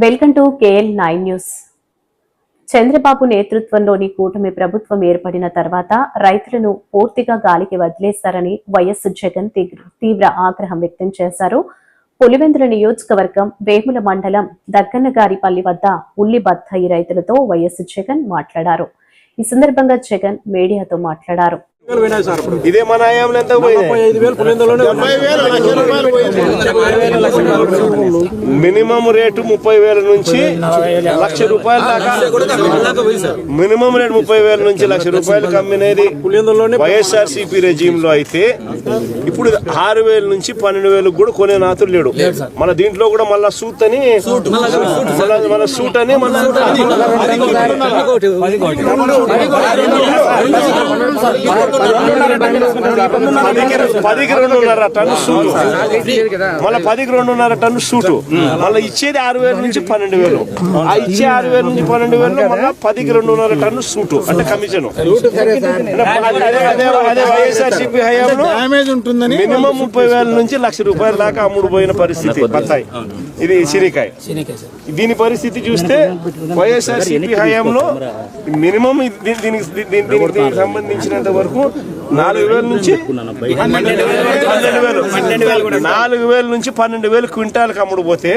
Welcome to KL nine news. Chandrababu నేతృత్వంలోని కూటమి ప్రభుత్వం ఏర్పడిన తర్వాత రైతులను పూర్తిగా గాలికి వదిలేశారని వైఎస్ జగన్ తీవ్ర- ఆగ్రహం వ్యక్తం చేశారు. పులివెందుల నియోజకవర్గం వేముల మండలం దగ్గన్నగారిపల్లి వద్ద ఉల్లి బత్తాయి రైతులతో వైఎస్ జగన్ మాట్లాడారు. ఈ సందర్భంగా జగన్ మీడియాతో మాట్లాడారు. ఇదే మన హయాంలో ఎంత పోయింది? ముప్పై ఐదు వేలు పులిందలోనే మినిమం రేటు ముప్పై వేల నుంచి లక్ష రూపాయల దాకా. మినిమం రేటు ముప్పై వేల నుంచి లక్ష రూపాయలు కమ్మినది వైఎస్ఆర్ సిపి రెజీమ్లో అయితే ఇప్పుడు ఆరు వేల నుంచి పన్నెండు వేలకు కూడా కొనే నాతులు లేడు. మన దీంట్లో కూడా మళ్ళా సూట్ అని మన సూట్. అని మన పదికి పదికి రెండున్నర టన్ను సూటు మళ్ళీ పదికి రెండున్నర టన్ను సూటు మళ్ళీ ఇచ్చేది ఆరు వేల నుంచి పన్నెండు వేలు ఆ ఇచ్చే ఆరు వేల నుంచి పన్నెండు వేలు మళ్ళీ పదికి రెండున్నర టన్ను సూటు అంటే కమిషన్ అదే అదే అదే వైఎస్ఆర్సీపీ హయాంలో డ్యామేజ్ ఉంటుందని మినిమం ముప్పై వేల నుంచి లక్ష రూపాయల దాకా అమ్ముడు పోయిన పరిస్థితి బత్తాయి ఇది సిరికాయ దీని పరిస్థితి చూస్తే వైఎస్ఆర్ సిపి హయాంలో మినిమం దీనికి దీనికి సంబంధించినంత వరకు నాలుగు వేల నుంచి పన్నెండు వేలు నాలుగు వేల నుంచి పన్నెండు వేలు క్వింటాల్కి అమ్ముడు పోతే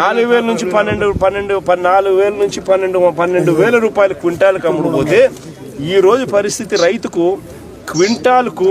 నాలుగు వేల నుంచి పన్నెండు పన్నెండు పన్- నాలుగు వేల నుంచి పన్నెండు పన్నెండు వేల రూపాయలు క్వింటాల్కి అమ్ముడు పోతే ఈ రోజు పరిస్థితి రైతుకు క్వింటాల్కు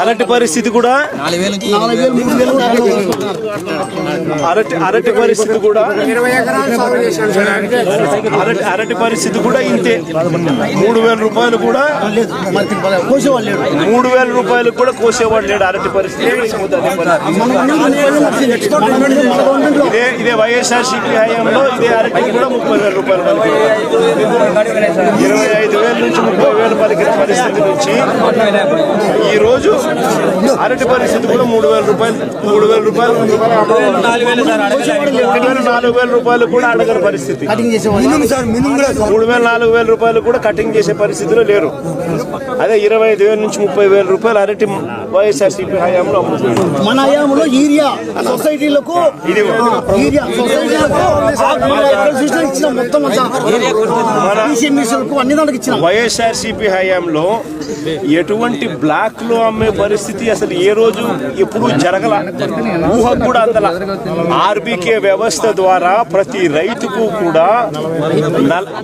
అరటి పరిస్థితి కూడా అరటి అరటి పరిస్థితి కూడా అరటి అరటి పరిస్థితి కూడా ఇంతే. మూడు వేల రూపాయలు కూడా మూడు వేల రూపాయలు కూడా కోసేవాడు లేడు అరటి పరిస్థితి. ఇదే ఇదే వైఎస్ఆర్ సిపి హయాంలో ఇదే అరటి కూడా ముప్పై వేల రూపాయలు. ఇరవై ఐదు వేల నుంచి ముప్పై వేలు పలికిన పరిస్థితి నుంచి ఈ రోజు అరటి పరిస్థితి కూడా మూడు వేల రూపాయలు మూడు వేల రూపాయలు నాలుగు వేల రూపాయలు కూడా అడగని పరిస్థితి. మూడు వేల నాలుగు వేల రూపాయలు కూడా కటింగ్ చేసే పరిస్థితిలో లేరు. అదే ఇరవై ఐదు వేల నుంచి ముప్పై వేల రూపాయలు అరటి వైఎస్ఆర్ సిపి హయాంలో మన హయాంలో యూరియా సొసైటీలకు ఇచ్చిన మొత్తం అంతా. ఈసీఎంఈసీలకు అన్ని ఇచ్చిన. వైఎస్ఆర్ సిపి హయాంలో ఎటువంటి బ్లాక్లో అమ్మే పరిస్థితి అసలు ఏ రోజు ఎప్పుడు జరగల ఊహకు కూడా అందల. ఆర్బీకే వ్యవస్థ ద్వారా ప్రతి రైతుకు కూడా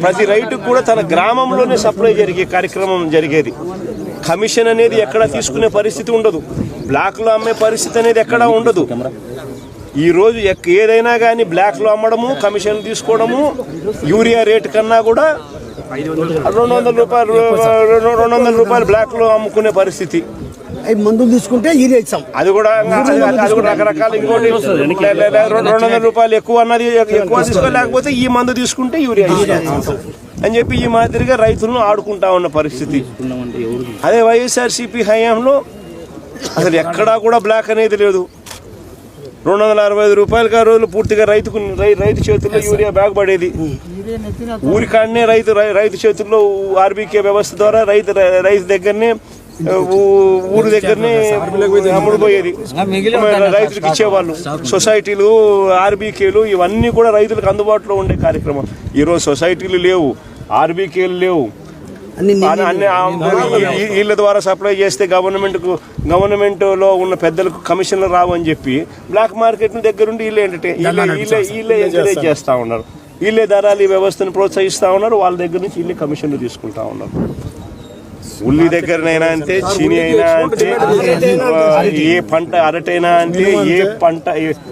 ప్రతి రైతుకు కూడా తన గ్రామంలోనే సప్లై జరిగే కార్యక్రమం జరిగేది. కమిషన్ అనేది ఎక్కడ తీసుకునే పరిస్థితి ఉండదు. బ్లాక్లో అమ్మే పరిస్థితి అనేది ఎక్కడా ఉండదు. ఈ రోజు ఎక్- ఏదైనా కానీ బ్లాక్లో అమ్మడము కమిషన్ తీసుకోవడము యూరియా రేట్ కన్నా కూడా రెండు వందల రూపాయలు రెండు వందల రూపాయలు బ్లాక్లో అమ్ముకునే పరిస్థితి. మందులు తీసుకుంటే యూరియా ఇచ్చాం అది కూడా అది- కూడా రకరకాల ఇంకోటి రెండు వందల రూపాయలు ఎక్కువ అన్నది ఎక్కువ తీసుకోలేకపోతే ఈ మందు తీసుకుంటే యూరియా. అని చెప్పి ఈ మాదిరిగా రైతులను ఆడుకుంటా ఉన్న పరిస్థితి. అదే వైఎస్ఆర్ సిపి హయాంలో అసలు ఎక్కడా కూడా బ్లాక్ అనేది లేదు. రెండు వందల అరవై ఐదు రూపాయలకి ఆ రోజులు పూర్తిగా రైతుకు రైతు చేతుల్లో యూరియా బ్యాగ్ పడేది. ఊరికాడనే రైతు రైతు చేతుల్లో ఆర్బీకే వ్యవస్థ ద్వారా రైతు రైతు దగ్గరనే ఊరు దగ్గరనే అమ్ముడు పోయేది రైతులకు ఇచ్చేవాళ్ళు. సొసైటీలు ఆర్బీకేలు ఇవన్నీ కూడా రైతులకు అందుబాటులో ఉండే కార్యక్రమం. ఈరోజు సొసైటీలు లేవు. ఆర్బీకేలు లేవు. వీళ్ళ ద్వారా సప్లై చేస్తే గవర్నమెంట్కు గవర్నమెంట్లో ఉన్న పెద్దలకు కమిషన్లు రావు అని చెప్పి బ్లాక్ మార్కెట్ దగ్గరుండి వీళ్ళే ఎంటర్టైన్ వీళ్ళే వీళ్ళే ఎంకరేజ్ చేస్తా ఉన్నారు. వీళ్ళే ధరలు ఈ వ్యవస్థను ప్రోత్సహిస్తా ఉన్నారు. వాళ్ళ దగ్గర నుంచి వీళ్ళే కమిషన్లు తీసుకుంటా ఉన్నారు. ఉల్లి దగ్గరనైనా అంతే చీని అయినా అంతే ఆ, ఏ పంట అరటైనా అంతే ఏ పంట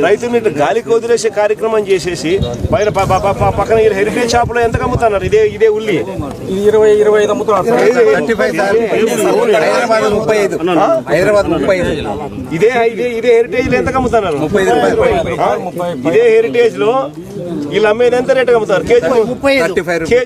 రైతుని గాలికి వదిలేసే కార్యక్రమం చేసేసి బయట ప- ప- ప- ప- పక్కన ఈ హెరిటేజ్ షాప్లో ఎంత అమ్ముతున్నారు? ఇదే ఇదే ఉల్లి. ఇరవై ఇరవై ఐదు అమ్ముతున్నారు సార్. హైదరాబాద్ ముప్పై ఐదు. హైదరాబాద్ ముప్పై ఐదు. ఇదే ఇదే ఇదే హెరిటేజ్లో ఎంత అమ్ముతున్నారు? ఇదే హెరిటేజ్లో వీళ్ళు అమ్మేది ఎంత రేట్ అమ్ముతారు? KG KG